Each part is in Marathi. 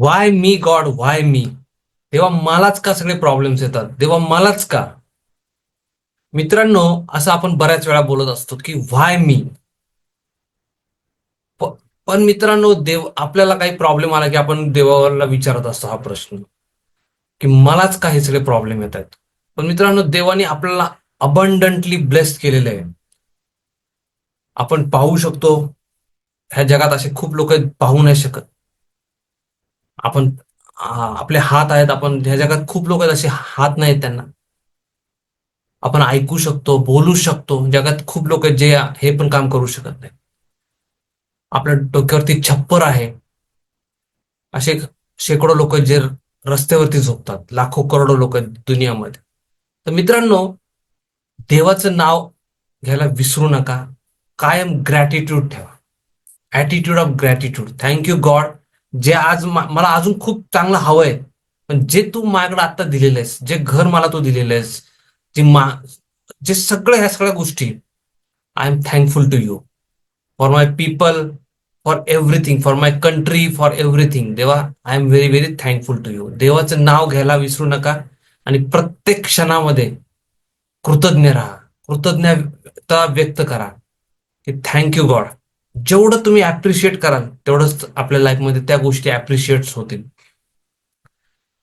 Why me God why me तेव्हा मलाच का सगळे प्रॉब्लेम्स येतात? तेव्हा मलाच का? मित्रांनो असं आपण बऱ्याच वेळा बोलत असतो की व्हाय मी पण मित्रांनो देव आपल्याला काही प्रॉब्लेम आला की आपण देवाला विचारत असतो हा प्रश्न. की मलाच का हे सगळे प्रॉब्लेम येत आहेत? पण मित्रांनो देवाने आपल्याला अबंडंटली ब्लेस्ड केलेले आहे. आपण पाहू शकतो ह्या जगात असे खूप लोक पाहू नाही शकत. आपण आपले हात आहेत आपण ह्या जगात खूप लोक आहेत असे हात नाहीत त्यांना. आपण ऐकू शकतो बोलू शकतो जगात खूप लोक आहेत जे हे पण काम करू शकत नाही आपल्या डोक्यावरती छप्पर आहे. असे शेकडो लोक जे रस्त्यावरती झोपतात लाखो करोडो लोक दुनियामध्ये. तर मित्रांनो देवाचं नाव घ्यायला विसरू नका. कायम ग्रॅटिट्यूड ठेवा. Attitude of gratitude thank you God जे आज मला अजून खूप चांगलं हवंय. पण जे तू माझ्याकडे आता दिलेलं आहेस जे घर मला तू दिलेलं आहेस जे मा जे सगळं ह्या सगळ्या गोष्टी I am thankful to you for my people for everything for my country for everything देवा I am very very thankful to you देवाचं नाव घ्यायला विसरू नका. आणि प्रत्येक क्षणामध्ये कृतज्ञ राहा. कृतज्ञता व्यक्त करा. की थँक्यू गॉड जेवढं तुम्ही ऍप्रिशिएट कराल तेवढंच आपल्या लाईफमध्ये त्या गोष्टी ऍप्रिशिएट होतील.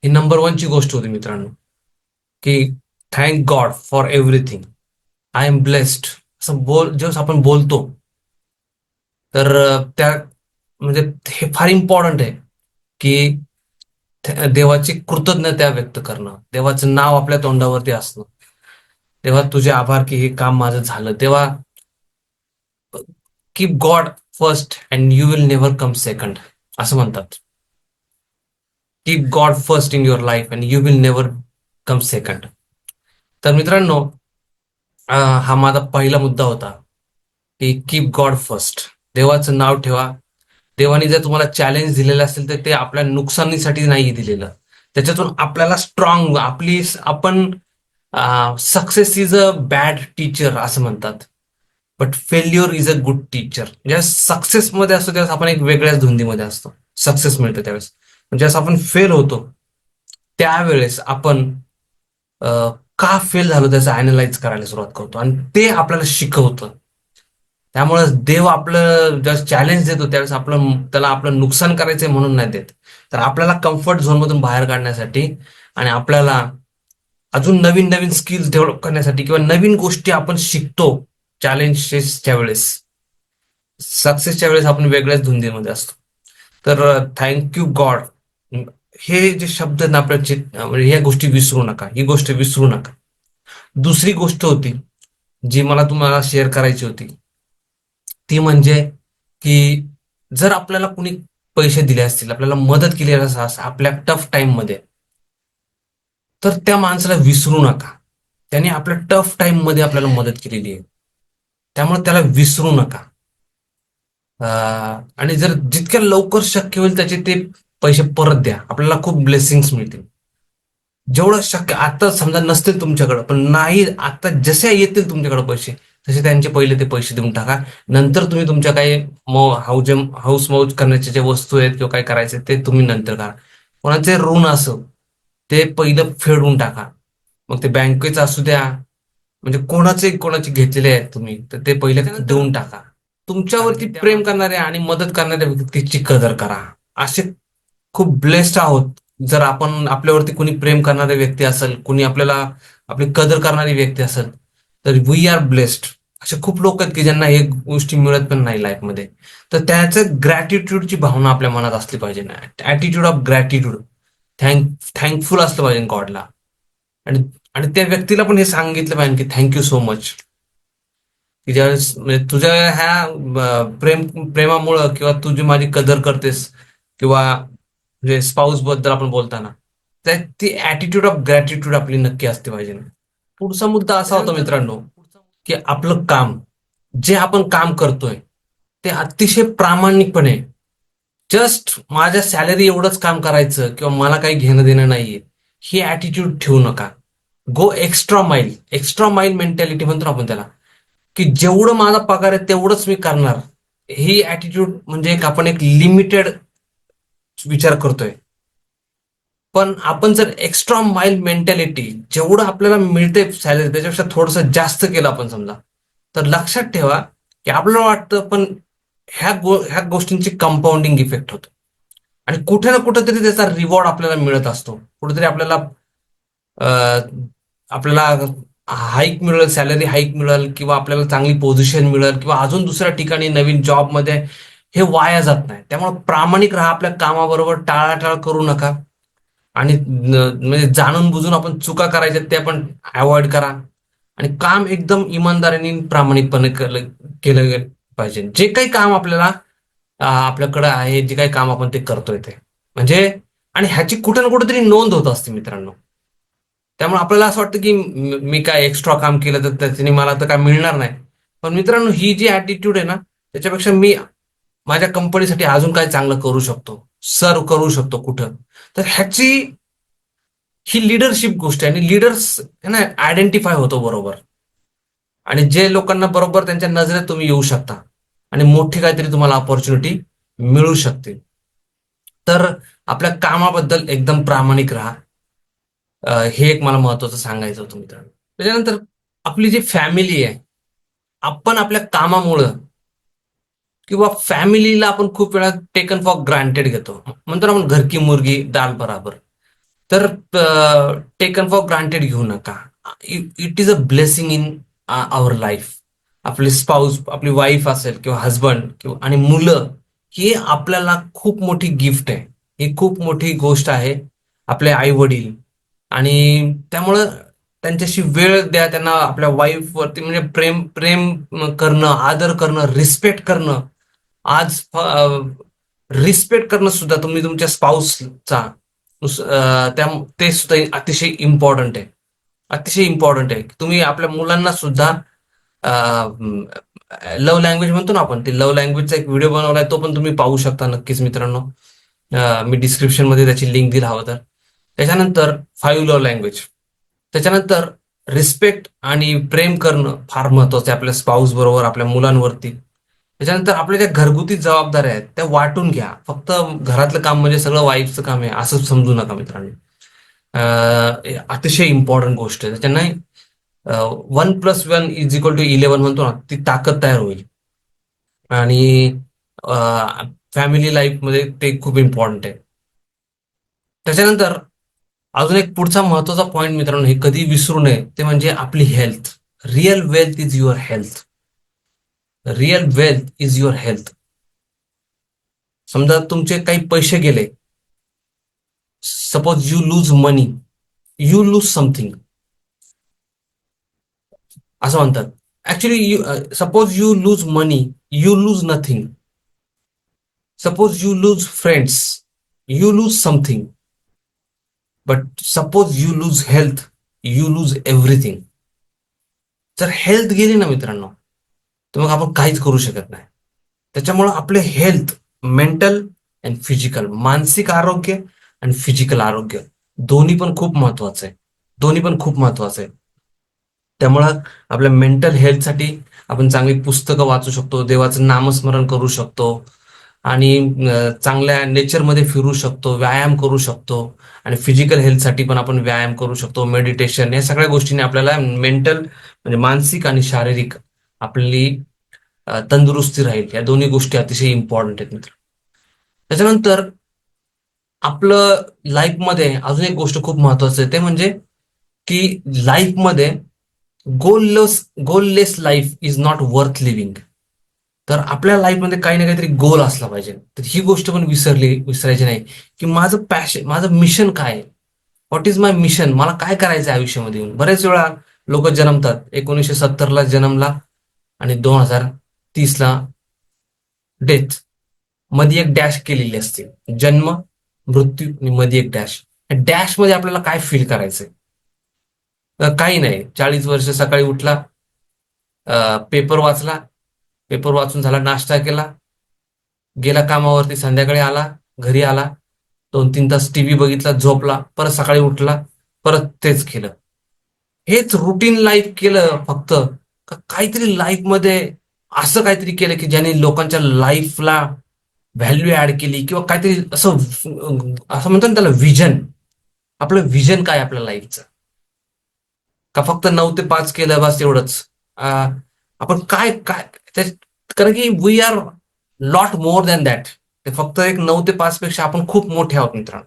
ही नंबर वनची गोष्ट होती मित्रांनो की thank God for everything I am blessed असं बोल जेव्हा आपण बोलतो तर त्या म्हणजे हे फार इम्पॉर्टंट आहे की देवाची कृतज्ञता व्यक्त करणं देवाचं नाव आपल्या तोंडावरती असणं. तेव्हा तुझे आभार की हे काम माझं झालं. तेव्हा keep God first and you will never come second असं म्हणतात. Keep God first in your life and you will never come second तर मित्रांनो हा माझा पहिला मुद्दा होता की कीप गॉड फर्स्ट देवाचं नाव ठेवा. देवाने जर तुम्हाला चॅलेंज दिलेलं असेल तर ते आपल्या नुकसानीसाठी नाही दिलेलं. त्याच्यातून आपल्याला स्ट्रॉंग आपली आपण success is a bad teacher असं म्हणतात. But failure is a good teacher ज्या सक्सेसमध्ये असतो त्यावेळेस आपण एक वेगळ्याच धुंदीमध्ये असतो. सक्सेस मिळतो त्यावेळेस. ज्यावेळेस आपण फेल होतो त्यावेळेस आपण का फेल झालो त्याचं अनालाइज करायला सुरुवात करतो. आणि ते आपल्याला शिकवतं. त्यामुळे देव आपलं ज्यावेळेस चॅलेंज देतो त्यावेळेस आपलं त्याला आपलं नुकसान करायचंय म्हणून नाही देत. तर आपल्याला कम्फर्ट झोनमधून बाहेर काढण्यासाठी आणि आपल्याला अजून नवीन नवीन स्किल्स डेव्हलप करण्यासाठी किंवा नवीन गोष्टी आपण शिकतो चॅलेंजेसच्या वेळेस. सक्सेसच्या वेळेस आपण वेगळ्याच धुंदीमध्ये असतो. तर थँक्यू गॉड हे जे शब्द आहेत ना आपल्या म्हणजे ह्या गोष्टी विसरू नका. ही गोष्ट विसरू नका. दुसरी गोष्ट होती जी मला तुम्हाला शेअर करायची होती ती म्हणजे की जर आपल्याला कुणी पैसे दिले असतील आपल्याला मदत केली असेल आपल्या टफ टाइममध्ये तर त्या माणसाला विसरू नका. त्याने आपल्या टफ टाइममध्ये आपल्याला मदत केलेली आहे. त्यामुळे त्याला विसरू नका. आणि जर जितक्या लवकर शक्य होईल त्याचे ते पैसे परत द्या. आपल्याला खूप ब्लेसिंग्स मिळतील. जेवढं शक्य आता समजा नसतील तुमच्याकडे पण नाही आता जसे येतील तुमच्याकडे पैसे तसे त्यांचे पहिले ते पैसे देऊन टाका. नंतर तुम्ही तुमच्या काही मौ हाऊज हाऊस मौज करण्याचे जे वस्तू आहेत किंवा काय करायचे ते तुम्ही नंतर करा. कोणाचे ऋण असो ते पहिलं फेडून टाका. मग ते बँकेचं असू द्या म्हणजे कोणाचे कोणाचे घेतलेले आहेत तुम्ही तर ते पहिले देऊन टाका. तुमच्यावरती प्रेम करणाऱ्या आणि मदत करणाऱ्या व्यक्तीची कदर करा. असे खूप ब्लेस्ड आहोत. जर आपण आपल्यावरती कुणी प्रेम करणारी व्यक्ती असेल कुणी आपल्याला आपली कदर करणारी व्यक्ती असेल तर वी आर ब्लेस्ड असे खूप लोक आहेत की ज्यांना हे गोष्टी मिळत पण नाही लाईफमध्ये तर त्याचं ग्रॅटिट्यूडची भावना आपल्या मनात असली पाहिजे ना. Attitude of gratitude thank thankful असलं पाहिजे गॉडला. आणि आणि त्या व्यक्तीला पण हे सांगितलं पाहिजे की थँक्यू सो मच की ज्यावेळेस म्हणजे तुझ्या ह्या प्रेम प्रेमामुळं किंवा तुझी माझी कदर करतेस किंवा म्हणजे स्पाऊसबद्दल आपण बोलताना त्या ती ऍटिट्यूड ऑफ ग्रॅटिट्यूड आपली नक्की असते पाहिजे पुढचा मुद्दा असा होता मित्रांनो की आपलं काम जे आपण काम करतोय ते अतिशय प्रामाणिकपणे जस्ट माझ्या सॅलरी एवढंच काम करायचं किंवा मला काही घेणं देणं नाहीये ही ऍटिट्यूड ठेवू नका. Go extra mile extra mile mentality म्हणतो आपण त्याला. की जेवढं माझा पगार आहे तेवढंच मी करणार. ही ऍटिट्यूड म्हणजे एक आपण एक लिमिटेड विचार करतोय. पण आपण जर एक्स्ट्रा माइल मेंटॅलिटी जेवढं आपल्याला मिळते सॅलरी त्याच्यापेक्षा थोडस जास्त केलं आपण समजा तर लक्षात ठेवा की आपल्याला वाटतं पण ह्या गो ह्या गोष्टींची कंपाऊंडिंग इफेक्ट होतो. आणि कुठे ना कुठेतरी त्याचा रिवॉर्ड आपल्याला मिळत असतो. कुठेतरी आपल्याला आपल्याला हाईक मिळेल सॅलरी हाईक मिळेल किंवा आपल्याला चांगली पोझिशन मिळेल किंवा अजून दुसऱ्या ठिकाणी नवीन जॉबमध्ये हे वाया जात नाही. त्यामुळे प्रामाणिक राहा आपल्या कामाबरोबर टाळाटाळ करू नका. आणि म्हणजे जाणून बुजून आपण चुका करायच्या त्या पण अवॉइड करा. आणि काम एकदम इमानदारीने प्रामाणिकपणे केलं केलं गेलं पाहिजे. जे काही काम आपल्याला आपल्याकडं आहे जे काही काम आपण ते करतोय ते. म्हणजे आणि ह्याची कुठे ना कुठेतरी नोंद होत असते मित्रांनो. त्यामुळे आपल्याला असं वाटतं की मी काय एक्स्ट्रा काम केलं तर त्याच्याने मला तर काय मिळणार नाही. पण मित्रांनो ही जी ऍटिट्यूड आहे ना त्याच्यापेक्षा मी माझ्या कंपनीसाठी अजून काय चांगलं करू शकतो? सर्व करू शकतो कुठं? तर ह्याची ही लिडरशिप गोष्ट आहे आणि लिडर्स ना आयडेंटिफाय होतो बरोबर. आणि जे लोकांना बरोबर त्यांच्या नजरेत तुम्ही येऊ शकता आणि मोठी काहीतरी तुम्हाला ऑपॉर्च्युनिटी मिळू शकते. तर आपल्या कामाबद्दल एकदम प्रामाणिक राहा. हे एक मला महत्वाचं सांगायचं होतं मित्रांनो. त्याच्यानंतर आपली जी फॅमिली आहे आपण आपल्या कामामुळं किंवा फॅमिलीला आपण खूप वेळा टेकन फॉर ग्रांटेड घेतो. म्हणतो आपण घरकी मुर्गी दाल बराबर. तर टेकन फॉर ग्रांटेड घेऊ नका. It is a blessing in our life आपली स्पाऊस आपली वाईफ असेल किंवा हजबंड किंवा आणि मुलं ही आपल्याला खूप मोठी गिफ्ट आहे. ही खूप मोठी गोष्ट आहे. आपले आई वडील आणि त्यामुळं त्यांच्याशी वेळ द्या त्यांना आपल्या वाईफ वरती म्हणजे प्रेम प्रेम करणं आदर करणं रिस्पेक्ट करणं. आज रिस्पेक्ट करणं सुद्धा तुम्ही तुमच्या स्पाऊसचा त्या ते सुद्धा अतिशय इम्पॉर्टंट आहे. अतिशय इम्पॉर्टंट आहे. तुम्ही आपल्या मुलांना सुद्धा लव्ह लँग्वेज म्हणतो ना आपण ते लव्ह लँग्वेजचा एक व्हिडिओ बनवलाय तो पण तुम्ही पाहू शकता नक्कीच मित्रांनो. मी डिस्क्रिप्शनमध्ये त्याची लिंक दिला हवं तर. त्याच्यानंतर फाईव्ह लव्ह लँग्वेज त्याच्यानंतर रिस्पेक्ट आणि प्रेम करणं फार महत्वाचं आहे आपल्या स्पाऊस बरोबर आपल्या मुलांवरती. त्याच्यानंतर आपल्या ज्या घरगुती जबाबदाऱ्या आहेत त्या वाटून घ्या. फक्त घरातलं काम म्हणजे सगळं वाईफचं काम आहे असं समजू नका मित्रांनो. अतिशय इम्पॉर्टंट गोष्ट आहे. त्याच्यानं one plus one is equal to eleven म्हणतो ना ती ताकद तयार होईल. आणि फॅमिली लाईफमध्ये ते खूप इम्पॉर्टंट आहे. त्याच्यानंतर अजून एक पुढचा महत्त्वाचा पॉईंट मित्रांनो हे कधी विसरू नये ते म्हणजे आपली health real wealth is your health real wealth is your health समजा तुमचे काही पैसे गेले. Suppose you lose money you lose something असं म्हणतात. Actually you suppose you lose money you lose nothing suppose you lose friends you lose something but suppose you lose health you lose everything जर हेल्थ गेली ना मित्रांनो तर मग आपण काहीच करू शकत नाही. त्याच्यामुळं आपले हेल्थ मेंटल अँड फिजिकल मानसिक आरोग्य आणि फिजिकल आरोग्य दोन्ही पण खूप महत्वाचं आहे. दोन्ही पण खूप महत्वाचं आहे. त्यामुळं आपल्या मेंटल हेल्थसाठी आपण चांगली पुस्तकं वाचू शकतो देवाचं नामस्मरण करू शकतो आणि चांगल्या नेचरमध्ये फिरू शकतो व्यायाम करू शकतो आणि फिजिकल हेल्थसाठी पण आपण व्यायाम करू शकतो मेडिटेशन या सगळ्या गोष्टींनी आपल्याला मेंटल म्हणजे मानसिक आणि शारीरिक आपली तंदुरुस्ती राहील. या दोन्ही गोष्टी अतिशय इम्पॉर्टंट आहेत मित्र. त्याच्यानंतर आपलं लाईफमध्ये अजून एक गोष्ट खूप महत्वाचं आहे. ते म्हणजे की लाईफमध्ये goalless goalless life is not worth living तर आपल्या लाईफमध्ये काही ना काहीतरी गोल असला पाहिजे. तर ही गोष्ट पण विसरली विसरायची नाही की माझं पॅशन माझं मिशन काय आहे? व्हॉट इज माय मिशन मला काय करायचं आहे आयुष्यामध्ये येऊन? बरेच वेळा लोक जन्मतात. एकोणीसशे सत्तरला जन्मला आणि दोन हजार तीसला डेथमध्ये एक डॅश केलेली असते. जन्म मृत्यू आणि मध्ये एक डॅश डॅशमध्ये आपल्याला काय फील करायचंय? काही नाही. चाळीस वर्ष सकाळी उठला पेपर वाचला पेपर वाचून झाला नाश्ता केला गेला कामावरती संध्याकाळी आला घरी आला दोन तीन तास टीव्ही बघितला झोपला परत सकाळी उठला परत तेच केलं. हेच रुटीन लाईफ केलं फक्त. का काहीतरी लाईफमध्ये असं काहीतरी केलं की ज्याने लोकांच्या लाईफला व्हॅल्यू ऍड केली किंवा काहीतरी असं असं म्हणतो ना त्याला विजन आपलं विजन काय आपल्या लाईफचं का फक्त नऊ ते पाच केलं बस एवढंच? आपण काय काय तर कारण की we are lot more than that ते फक्त एक नऊ ते पाच पेक्षा आपण खूप मोठे आहोत मित्रांनो.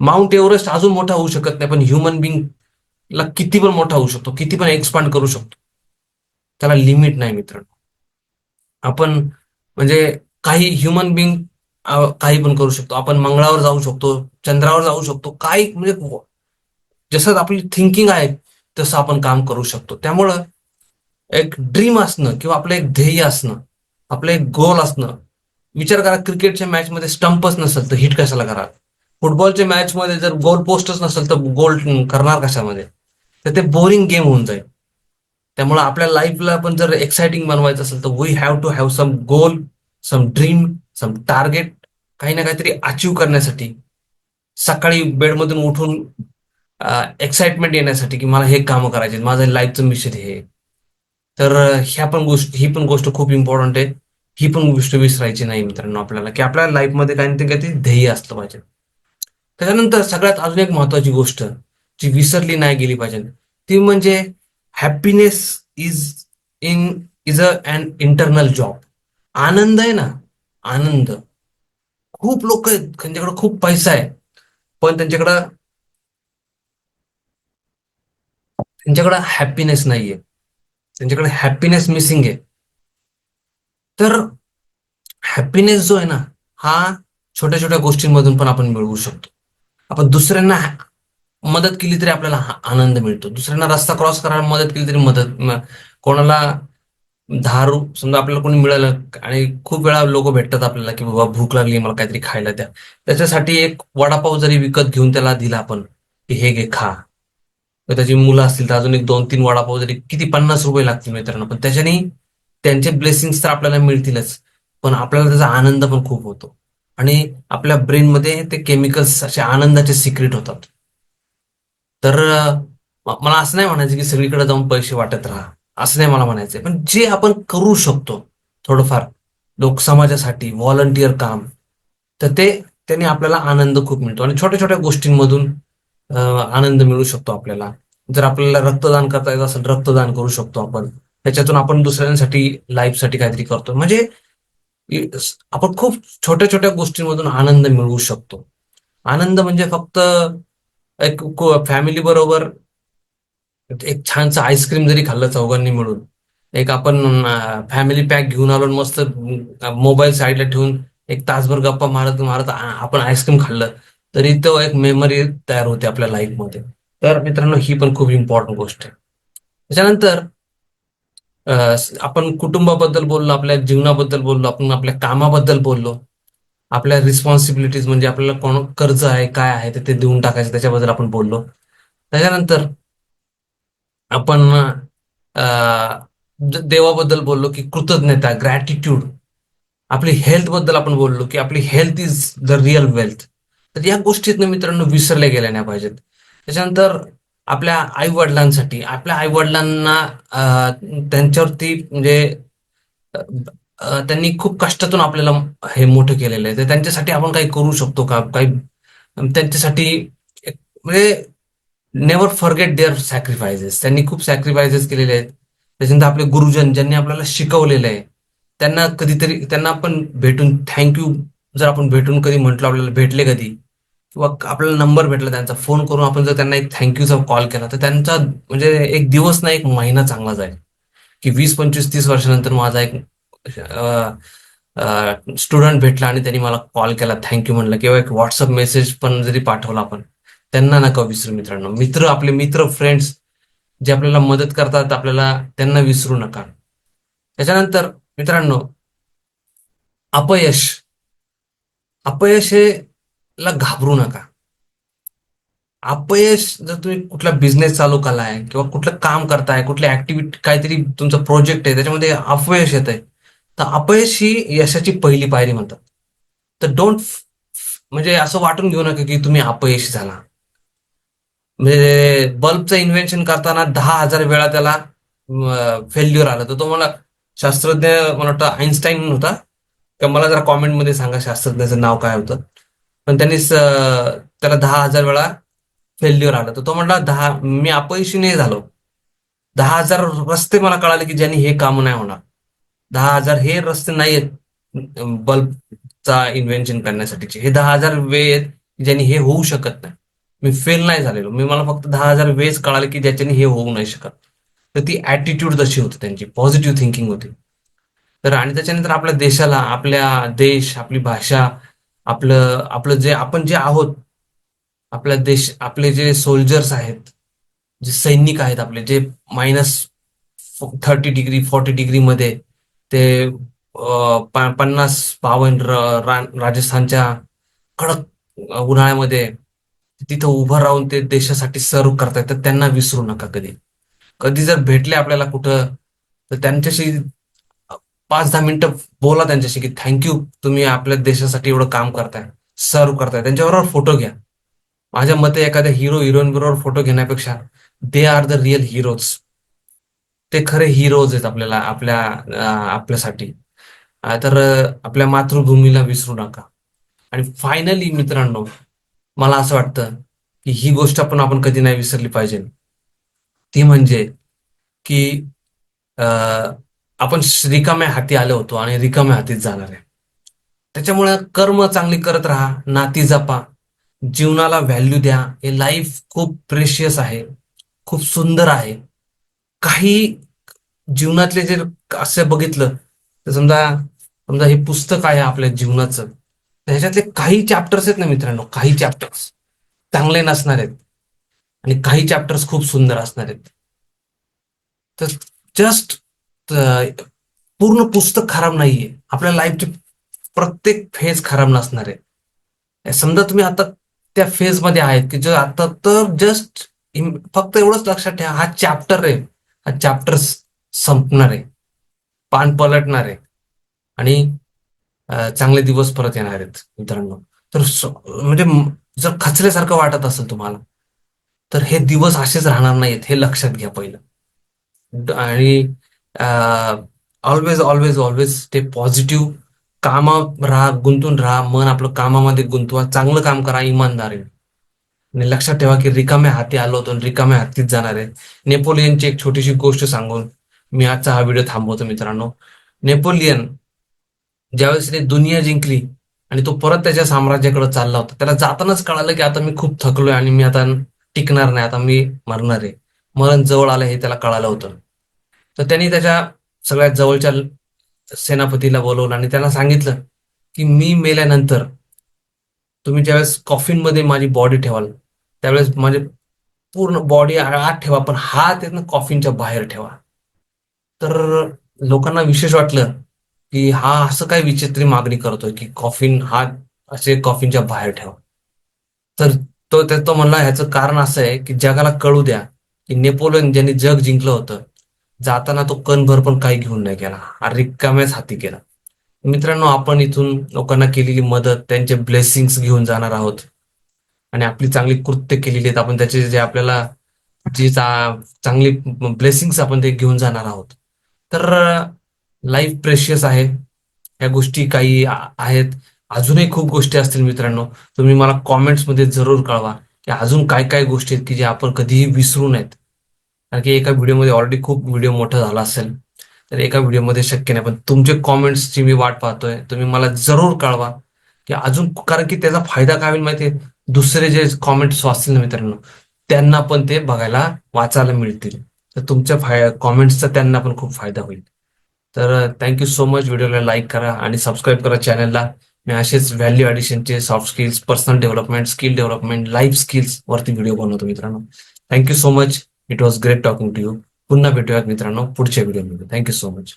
माउंट एव्हरेस्ट अजून मोठा होऊ शकत नाही पण ह्युमन बिंग ला किती पण मोठा होऊ शकतो किती पण एक्सपांड करू शकतो. त्याला लिमिट नाही मित्रांनो. आपण म्हणजे काही ह्युमन बिंग काही पण करू शकतो. आपण मंगळावर जाऊ शकतो चंद्रावर जाऊ शकतो काही म्हणजे जसं आपली थिंकिंग आहे तसं आपण काम करू शकतो. त्यामुळं एक ड्रीम असणं किंवा आपलं एक ध्येय असणं आपलं एक गोल असणं. विचार करा क्रिकेटच्या मॅच मध्ये स्टंपच नसेल तर हिट कशाला करा फुटबॉलच्या मॅच मध्ये जर गोल पोस्टच नसेल तर गोल करणार कशामध्ये? तर ते बोरिंग गेम होऊन जाईल. त्यामुळे आपल्या लाईफला पण जर एक्साइटिंग बनवायचं असेल तर we have to have some goal some dream some target काही ना काहीतरी अचीव करण्यासाठी. सकाळी बेडमधून उठून एक्साइटमेंट येण्यासाठी की मला हे कामं करायचे माझं लाईफचं मिशन हे तर ह्या पण गोष्ट ही पण गोष्ट खूप इम्पॉर्टंट आहे. ही पण गोष्ट विसरायची नाही मित्रांनो आपल्याला की आपल्या लाईफमध्ये काही ना काहीतरी ध्येय असलं पाहिजे. त्याच्यानंतर सगळ्यात अजून एक महत्वाची गोष्ट जी विसरली नाही गेली पाहिजे ती म्हणजे happiness is in is a an internal job आनंद आहे ना आनंद. खूप लोक आहेत त्यांच्याकडे खूप पैसा आहे पण त्यांच्याकडं त्यांच्याकडं हॅपीनेस नाहीये. त्यांच्याकडे हॅपीनेस मिसिंग आहे. तर हॅपीनेस जो आहे ना हा छोट्या छोट्या गोष्टींमधून पण आपण मिळवू शकतो. आपण दुसऱ्यांना मदत केली तरी आपल्याला आनंद मिळतो. दुसऱ्यांना रस्ता क्रॉस करायला मदत केली तरी मदत कोणाला दारू समजा आपल्याला कोणी मिळालं आणि खूप वेळा लोक भेटतात आपल्याला की बाबा भूक लागली मला काहीतरी खायला द्या. त्याच्यासाठी एक वडापाव जरी विकत घेऊन त्याला दिला आपण की हे घे खा. त्याची मुलं असतील तर अजून एक दोन तीन वडापाव जरी किती पन्नास रुपये लागतील मित्रांनो. पण त्याच्याने त्यांचे ब्लेसिंग्स तर आपल्याला मिळतीलच. पण आपल्याला त्याचा आनंद पण खूप होतो. आणि आपल्या ब्रेनमध्ये ते केमिकल्स असे आनंदाचे सिक्रेट होतात. तर मला असं नाही म्हणायचं की सगळीकडे जाऊन पैसे वाटत राहा. असं नाही मला म्हणायचंय. पण जे आपण करू शकतो थोडंफार लोक समाजासाठी व्हॉलंटिअर काम तर ते त्याने आपल्याला आनंद खूप मिळतो. आणि छोट्या छोट्या गोष्टींमधून आनंद मिळू शकतो आपल्याला. जर आपल्याला रक्तदान करता येत असेल रक्तदान करू शकतो आपण. त्याच्यातून आपण दुसऱ्यांसाठी लाईफसाठी काहीतरी करतो. म्हणजे आपण खूप छोट्या छोट्या गोष्टींमधून आनंद मिळवू शकतो. आनंद म्हणजे फक्त एक फॅमिली बरोबर एक छानसं आईस्क्रीम जरी खाल्लं चौघांनी मिळून एक आपण फॅमिली पॅक घेऊन आलो मस्त मोबाईल साईडला ठेवून एक तासभर गप्पा मारत मारत आपण आईस्क्रीम खाल्लं. तरी तो एक मेमरी तयार होते आपल्या लाईफमध्ये तर मित्रांनो ही पण खूप इम्पॉर्टंट गोष्ट आहे. त्याच्यानंतर आपण कुटुंबाबद्दल बोललो आपल्या जीवनाबद्दल बोललो आपण आपल्या कामाबद्दल बोललो. आपल्या रिस्पॉन्सिबिलिटीज म्हणजे आपल्याला कोण कर्ज आहे काय आहे ते देऊन टाकायचं त्याच्याबद्दल आपण बोललो. त्याच्यानंतर आपण देवाबद्दल बोललो की कृतज्ञता ग्रॅटिट्यूड आपली हेल्थबद्दल आपण बोललो की आपली health is the real wealth तर या गोष्टीतनं मित्रांनो विसरल्या गेल्या नाही पाहिजेत. त्याच्यानंतर आपल्या आई वडिलांसाठी आपल्या आई वडिलांना त्यांच्यावरती म्हणजे त्यांनी खूप कष्टातून आपल्याला हे मोठं केलेलं आहे. तर त्यांच्यासाठी आपण काही करू शकतो का? काही त्यांच्यासाठी म्हणजे नेवर फॉरगेट देअर सॅक्रिफायसेस त्यांनी खूप सॅक्रिफायसेस केलेले आहेत. त्याच्यानंतर आपले गुरुजन ज्यांनी आपल्याला शिकवलेलं आहे त्यांना कधीतरी त्यांना आपण भेटून थँक्यू जर आपण भेटून कधी म्हटलं आपल्याला भेटले कधी किंवा आपल्याला नंबर भेटला त्यांचा फोन करून आपण जर त्यांना एक थँक्यूचा कॉल केला तर त्यांचा म्हणजे एक दिवस ना एक महिना चांगला जाईल. की वीस पंचवीस तीस वर्षानंतर माझा एक स्टुडंट भेटला आणि त्यांनी मला कॉल केला थँक्यू म्हणलं. किंवा एक व्हॉट्सअप मेसेज पण जरी पाठवला आपण त्यांना नका विसरू मित्रांनो. मित्र आपले मित्र फ्रेंड्स जे आपल्याला मदत करतात आपल्याला त्यांना विसरू नका. त्याच्यानंतर मित्रांनो अपयश. अपयश हे ला घाबरू नका. अपयश जर तुम्ही कुठला बिझनेस चालू केलाय किंवा कुठलं काम करताय कुठल्या ऍक्टिव्हिटी काहीतरी तुमचा प्रोजेक्ट आहे त्याच्यामध्ये अपयश येत आहे तर अपयश ही यशाची पहिली पायरी म्हणतात. तर डोंट म्हणजे असं वाटून घेऊ नका की तुम्ही अपयशी झाला. म्हणजे बल्बचं इन्व्हेन्शन करताना दहा हजार वेळा त्याला फेल्युअर आलं. तर तो मला शास्त्रज्ञ मला वाटतं आईन्स्टाईन होता. का मला जरा कॉमेंटमध्ये सांगा शास्त्रज्ञाचं नाव काय होतं. पण त्यांनी त्याला दहा हजार वेळा फेल्युअर आलं तर तो म्हणला दहा मी अपयशी नाही झालो. दहा हजार रस्ते मला कळाले की ज्यांनी हे काम नाही होणार. दहा हजार हे रस्ते नाही आहेत बल्बचा इन्व्हेन्शन करण्यासाठीचे. हे दहा हजार वे आहेत ज्यांनी हे होऊ शकत नाही. मी फेल नाही झालेलो. मी मला फक्त दहा हजार वेज कळाले की ज्याच्याने हे होऊ नाही शकत. तर ती ऍटिट्यूड जशी होती त्यांची. पॉझिटिव्ह थिंकिंग होती. तर आणि त्याच्यानंतर आपल्या देशाला आपल्या देश आपली भाषा आपलं आपलं जे आपण जे आहोत आपल्या देश आपले जे सोल्जर्स आहेत जे सैनिक आहेत आपले जे minus thirty degree forty degree मध्ये ते पन्नास बावन्न रा- राजस्थानच्या कडक उन्हाळ्यामध्ये तिथं उभं राहून ते देशासाठी सर्व करतायत तर त्यांना विसरू नका कधी. कधी जर भेटले आपल्याला कुठं तर त्यांच्याशी पाच दहा मिनिटं बोला त्यांच्याशी की थँक्यू तुम्ही आपल्या देशासाठी एवढं काम करताय सर्व करताय. त्यांच्याबरोबर फोटो घ्या. माझ्या मते एखाद्या हिरो हिरोईन बरोबर फोटो घेण्यापेक्षा they are the real heroes ते खरे हिरोज आहेत आपल्याला आपल्या आपल्यासाठी. तर आपल्या मातृभूमीला विसरू नका. आणि फायनली मित्रांनो मला असं वाटतं की ही गोष्ट पण आपण कधी नाही विसरली पाहिजे. ती म्हणजे की आपण रिकाम्या हाती आलो होतो आणि रिकाम्या हातीत जाणार आहे. त्याच्यामुळे कर्म चांगली करत राहा नाती जपा जीवनाला व्हॅल्यू द्या. हे लाईफ खूप प्रेशियस आहे खूप सुंदर आहे. काही जीवनातले जे असं बघितलं तर समजा समजा हे पुस्तक आहे आपल्या जीवनाचं. ह्याच्यातले काही चॅप्टर्स आहेत ना मित्रांनो काही चॅप्टर्स चांगले नसणार आहेत. आणि काही चॅप्टर्स खूप सुंदर असणार आहेत. तर जस्ट पूर्ण पुस्तक खराब नाहीये. आपल्या लाईफचे प्रत्येक फेज खराब नसणार आहे. समजा तुम्ही आता त्या फेजमध्ये आहेत की जो आता तर जस्ट फक्त एवढंच लक्षात ठेवा हा चॅप्टर आहे. हा चॅप्टर संपणार आहे. पान पलटणार आहे. आणि चांगले दिवस परत येणार आहेत मित्रांनो. तर म्हणजे जर खचल्यासारखं वाटत असेल तुम्हाला तर हे दिवस असेच राहणार नाहीत हे लक्षात घ्या पहिलं. आणि ऑलवेज ऑलवेज ऑलवेज ते पॉझिटिव्ह कामा राहा गुंतून राहा. मन आपलं कामामध्ये गुंतवा. चांगलं काम करा इमानदारी आणि लक्षात ठेवा की रिकाम्या हाती आलो होतो रिकाम्या हातीच जाणार आहे. नेपोलियनची एक छोटीशी गोष्ट सांगून मी आजचा हा व्हिडिओ थांबवतो मित्रांनो. नेपोलियन ज्यावेळेस त्याने दुनिया जिंकली आणि तो परत त्याच्या साम्राज्याकडे चालला होता त्याला जातानाच कळालं की आता मी खूप थकलोय आणि मी आता टिकणार नाही आता मी मरणार आहे. मरण जवळ आलं हे त्याला कळालं होतं. तर त्यांनी त्याच्या सगळ्यात जवळच्या सेनापतीला बोलवलं आणि त्यांना सांगितलं की मी मेल्यानंतर तुम्ही ज्यावेळेस कॉफिनमध्ये माझी बॉडी ठेवाल त्यावेळेस माझे पूर्ण बॉडी आत ठेवा पण हात आहेत ना कॉफिनच्या बाहेर ठेवा. तर लोकांना विशेष वाटलं की हा असं काय विचित्र मागणी करतोय की कॉफिन हा असे कॉफिनच्या बाहेर ठेवा. तर तो त्या- तो म्हणला ह्याचं कारण असं आहे की जगाला कळू द्या की नेपोलियन ज्यांनी जग जिंकलं होतं जाताना तो कणभर पण काही घेऊन नाही गेला. हा रिकाम्याच हाती गेला. मित्रांनो आपण इथून लोकांना केलेली मदत त्यांचे ब्लेसिंग्स घेऊन जाणार आहोत. आणि आपली चांगली कृत्य केलेली आहेत आपण त्याचे जे आपल्याला जी चांगली ब्लेसिंग्स आपण ते घेऊन जाणार आहोत. तर लाईफ प्रेशियस आहे. या गोष्टी काही आहेत. अजूनही खूप गोष्टी असतील मित्रांनो. तुम्ही मला कॉमेंट्समध्ये जरूर कळवा की अजून काय काय गोष्टी आहेत की जे आपण कधीही विसरू नयेत. कारण की एका व्हिडिओमध्ये ऑलरेडी खूप व्हिडिओ मोठा झाला असेल तर एका व्हिडिओमध्ये शक्य नाही. पण तुमचे कॉमेंट्सची मी वाट पाहतोय. तुम्ही मला जरूर कळवा की अजून कारण की त्याचा फायदा काय होईल माहितीये? दुसरे जे कॉमेंट्स असतील ना मित्रांनो त्यांना पण ते बघायला वाचायला मिळतील. तर तुमच्या फाय कॉमेंट्सचा त्यांना पण खूप फायदा होईल. तर थँक्यू सो मच व्हिडिओला लाईक करा आणि सबस्क्राईब करा चॅनलला मी असेच value ॲडिशनचे soft skills personal development skill development life skills वरती व्हिडिओ बनवतो मित्रांनो. Thank you so much it was great talking to you पुन्हा भेटूयात मित्रांनो. पुढच्या व्हिडिओमध्ये थँक्यू सो मच